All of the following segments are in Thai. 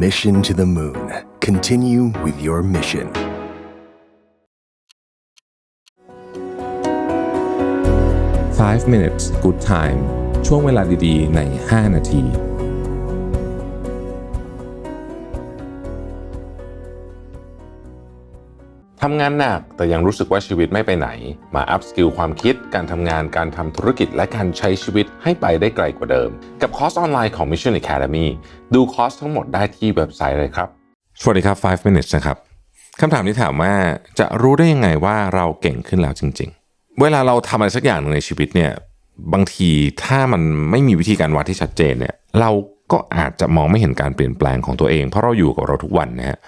Mission to the Moon. Continue with your mission. Five minutes good time ช่วงเวลาดีๆ ใน 5 นาที ทำงานหนักแต่ยังรู้สึกว่าชีวิตไม่ไปไหน มาอัพสกิลความคิด การทำงานการทำธุรกิจและการใช้ชีวิตให้ไปได้ไกลกว่าเดิม กับคอร์สออนไลน์ของ Mission Academy ดูคอร์สทั้งหมดได้ที่เว็บไซต์เลยครับ สวัสดีครับ 5 minutes นะครับคำถามที่ถามว่าจะรู้ได้ยังไงว่าเราเก่งขึ้นแล้วจริง ๆ เวลาเราทำอะไรสักอย่างหนึ่งในชีวิตเนี่ยบางทีถ้ามันไม่มีวิธีการวัดที่ชัดเจนเนี่ยเราก็อาจจะมองไม่เห็นการเปลี่ยนแปลงของตัวเอง เพราะเราอยู่กับเราทุกวันนะฮะ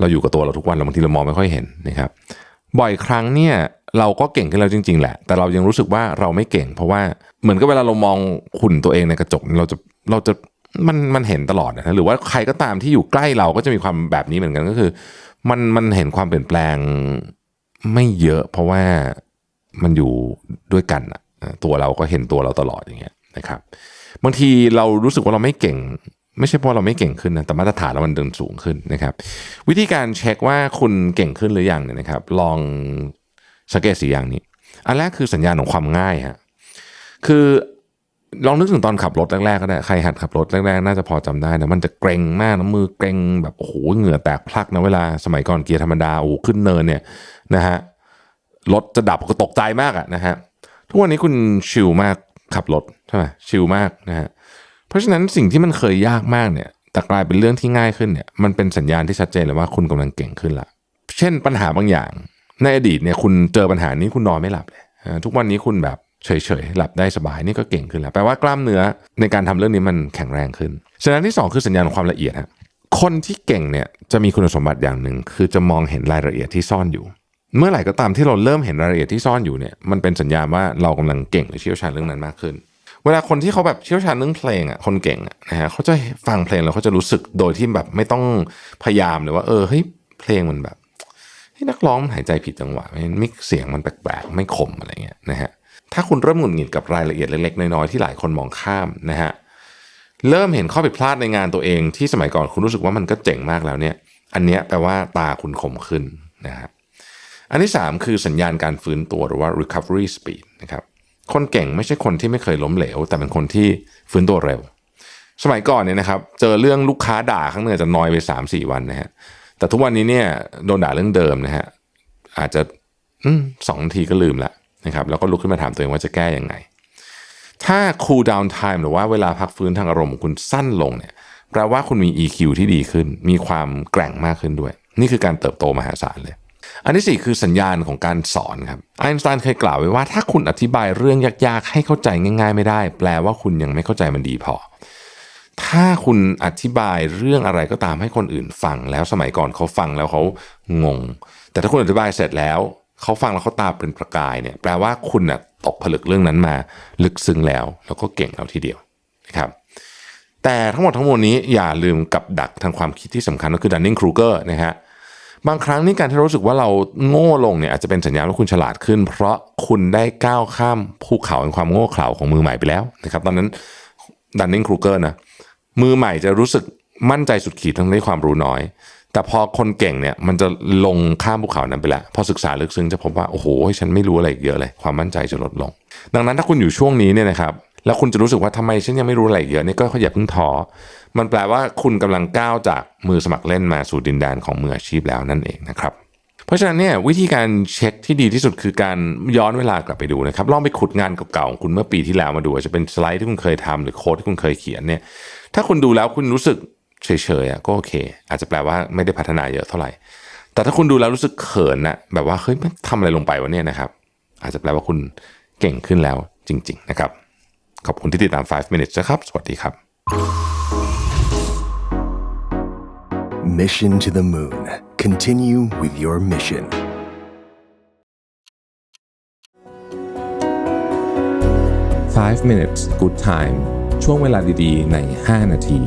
เราอยู่กับตัวเราทุกวันเราบางทีเรามองไม่ค่อยเห็นนะครับ บ่อยครั้งเนี่ยเราก็เก่งขึ้นแล้วจริง ๆ แหละ แต่เรายังรู้สึกว่าเราไม่เก่ง เพราะว่าเหมือนกับเวลาเรามองหุ่นตัวเองในกระจกเราจะเราจะมันมันเห็นตลอดนะหรือว่าใครก็ตามที่อยู่ใกล้เราก็จะมีความแบบนี้เหมือนกันก็คือ มันมันเห็นความเปลี่ยนแปลงไม่เยอะ เพราะว่ามันอยู่ด้วยกันอะตัวเราก็เห็นตัวเราตลอดอย่างเงี้ยนะครับ บางทีเรารู้สึกว่าเราไม่เก่ง ไม่ใช่เพราะเราไม่เก่งขึ้นนะแต่มาตรฐานเรามันเดินสูงขึ้นนะครับ วิธีการเช็คว่าคุณเก่งขึ้นหรือยังเนี่ยนะครับ ลองสังเกตสีอย่างนี้ อันแรกคือสัญญาณของความง่ายฮะคือลองนึกถึงตอนขับรถแรกๆก็ได้ใครหัดขับรถแรกๆน่าจะพอจำได้นะมันจะเกรงมากนะมือเกรงแบบโอ้โหเหงื่อแตกพลักนะเวลาสมัยก่อนเกียร์ธรรมดาโอ้ขึ้นเนินเนี่ยนะฮะรถจะดับก็ตกใจมากอะนะฮะทุกวันนี้คุณชิลมากขับรถใช่ไหมชิลมากนะฮะ ราะฉะนั้นสิ่งที่มันเคยยากมากเนี่ยแต่กลายเป็นเรื่องที่ง่ายขึ้นเนี่ยมันเป็นสัญญาณที่ชัดเจนเลยว่าคุณกำลังเก่งขึ้นละเช่นปัญหาบางอย่าง ในอดีตเนี่ยคุณเจอปัญหานี้คุณนอนไม่หลับเลยทุกวันนี้คุณแบบเฉยๆหลับได้สบายนี่ก็เก่งขึ้นแล้วแปลว่ากล้ามเนื้อในการทำเรื่องนี้มันแข็งแรงขึ้นสัญญาณที่สองคือสัญญาณของความละเอียดฮะคนที่เก่งเนี่ยจะมีคุณสมบัติอย่างหนึ่ง คือจะมองเห็นรายละเอียดที่ซ่อนอยู่ เมื่อไหร่ก็ตามที่เราเริ่มเห็นรายละเอียดที่ซ่อนอยู่เนี่ยมันเป็นสัญญาณว่าเรากำลังเก่งหรือเชี่ยวชาญเรื่องนั้นมากขึ้น เวลาคนที่เขาแบบเชี่ยวชาญเรื่องเพลงอะคนเก่งอะนะฮะเขาจะฟังเพลงแล้วเขาจะรู้สึกโดยที่แบบไม่ต้องพยายามเลยว่า เออเฮ้ยเพลงมันแบบเฮ้ยนักร้องมันหายใจผิดจังหวะมิกเสียงมันแปลกๆไม่คมอะไรเงี้ยนะฮะถ้าคุณเริ่มหงุดหงิดกับรายละเอียดเล็กๆน้อยๆที่หลายคนมองข้ามนะฮะเริ่มเห็นข้อผิดพลาดในงานตัวเองที่สมัยก่อนคุณรู้สึกว่ามันก็เจ๋งมากแล้วเนี่ยอันเนี้ยแปลว่าตาคุณคมขึ้นนะฮะอันที่สามคือสัญญาณการฟื้นตัวหรือว่า recovery speed นะครับ คนเก่งไม่ใช่คนที่ไม่เคยล้มเหลว แต่เป็นคนที่ฟื้นตัวเร็ว สมัยก่อนเนี่ยนะครับ เจอเรื่องลูกค้าด่าครั้งหนึ่งอจะนอยไปสามสี่วันนะฮะแต่ทุกวันนี้เนี่ยโดนด่าเรื่องเดิมนะฮะอาจจะอสองนาทีก็ลืมละนะครับแล้วก็ลุกขึ้นมาถามตัวเองว่าจะแก้ยังไง ถ้า cool down time หรือว่าเวลาพักฟื้นทางอารมณ์ของคุณสั้นลงเนี่ยแปลว่าคุณมี EQ ที่ดีขึ้น มีความแกร่งมากขึ้นด้วย นี่คือการเติบโตมหาศาลเลย อันที่สี่คือสัญญาณของการสอนครับไอน์สไตน์เคยกล่าวไว้ว่าถ้าคุณอธิบายเรื่องยากๆ ให้เข้าใจง่าย ๆ ไม่ได้ แปลว่าคุณยังไม่เข้าใจมันดีพอ ถ้าคุณอธิบายเรื่องอะไรก็ตามให้คนอื่นฟัง แล้วสมัยก่อนเขาฟังแล้วเขางง แต่ถ้าคุณอธิบายเสร็จแล้วเขาฟังแล้วเขาตาเป็นประกายเนี่ยแปลว่าคุณน่ะตกผลึกเรื่องนั้นมาลึกซึ้งแล้ว แล้วก็เก่งแล้วทีเดียวนะครับแต่ทั้งหมดทั้งมวลนี้อย่าลืมกับดักทางความคิดที่สำคัญก็คือดันนิงครูเกอร์นะฮะ บางครั้งนี่การที่รู้สึกว่าเราโง่ลงเนี่ยอาจจะเป็นสัญญาณว่าคุณฉลาดขึ้น เพราะคุณได้ก้าวข้ามภูเขาแห่งความโง่เขลาของมือใหม่ไปแล้วนะครับตอนนั้นดันนิงครูเกอร์นะมือใหม่จะรู้สึกมั่นใจสุดขีดทั้งที่ความรู้น้อย แต่พอคนเก่งเนี่ยมันจะลงข้ามภูเขานั้นไปแล้วพอศึกษาลึกซึ้งจะพบว่าโอ้โหฉันไม่รู้อะไรอีกเยอะเลย ความมั่นใจจะลดลง ดังนั้นถ้าคุณอยู่ช่วงนี้เนี่ยนะครับ แล้วคุณจะรู้สึกว่าทำไมฉันยังไม่รู้อะไรเยอะนี่ก็อย่าเพิ่งท้อมันแปลว่าคุณกำลังก้าวจากมือสมัครเล่นมาสู่ดินแดนของมืออาชีพแล้วนั่นเองนะครับเพราะฉะนั้นเนี่ยวิธีการเช็คที่ดีที่สุดคือการย้อนเวลากลับไปดูนะครับลองไปขุดงานเก่าๆของคุณเมื่อปีที่แล้วมาดูจะเป็นสไลด์ที่คุณเคยทำหรือโค้ดที่คุณเคยเขียนเนี่ยถ้าคุณดูแล้วคุณรู้สึกเฉยๆก็โอเค อาจจะแปลว่าไม่ได้พัฒนาเยอะเท่าไหร่ แต่ถ้าคุณดูแล้วรู้สึกเขินนะแบบว่าเฮ้ยทำอะไรลงไปวะเนี่ยนะครับ อาจจะแปลว่าคุณเก่งขึ้นแล้วจริง ๆ นะครับ ขอบคุณที่ติดตาม 5 minutes นะครับ สวัสดีครับ Mission to the Moon. Continue with your mission. Five minutes good time ช่วงเวลาดีๆ ใน 5 นาที